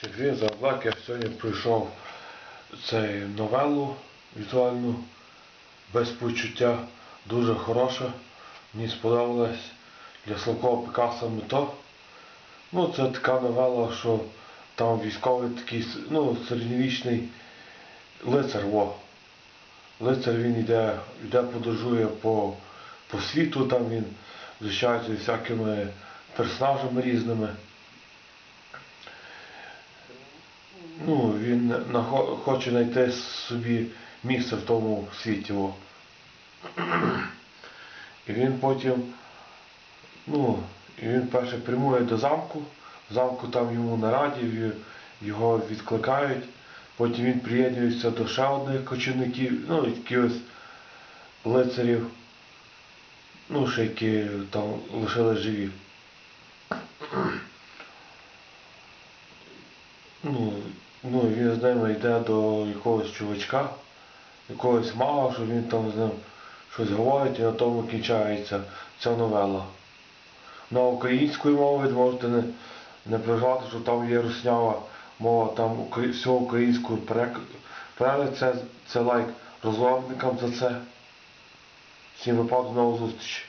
Сергій Завлак, я сьогодні пройшов цей новелу візуальну без почуття. Дуже хороша. Мені сподобалась для Славкова Пікаса мето. Ну, це така новела, що там військовий такий ну, середньовічний лицар. Во. Лицар він йде, йде подорожує по, по світу, там він зустрічається всякими персонажами різними. Ну, він нахо- хоче знайти собі місце в тому світі. О. І він потім, ну, і він перше прямує до замку, в замку там йому на раді, його відкликають, потім він приєднується до ще одних кочівників, ну, якихось лицарів, ну, ще які там лишились живі. Ну, ну, він з ними йде до якогось чувачка, якогось мага, що він там з ним щось говорить і на тому кінчається ця новела. На українською мовою ви можете не, не переживати, що там є руснява мова, там всього українською перек- переклад, це, це лайк розробникам за це. Всім випадку нову зустріч.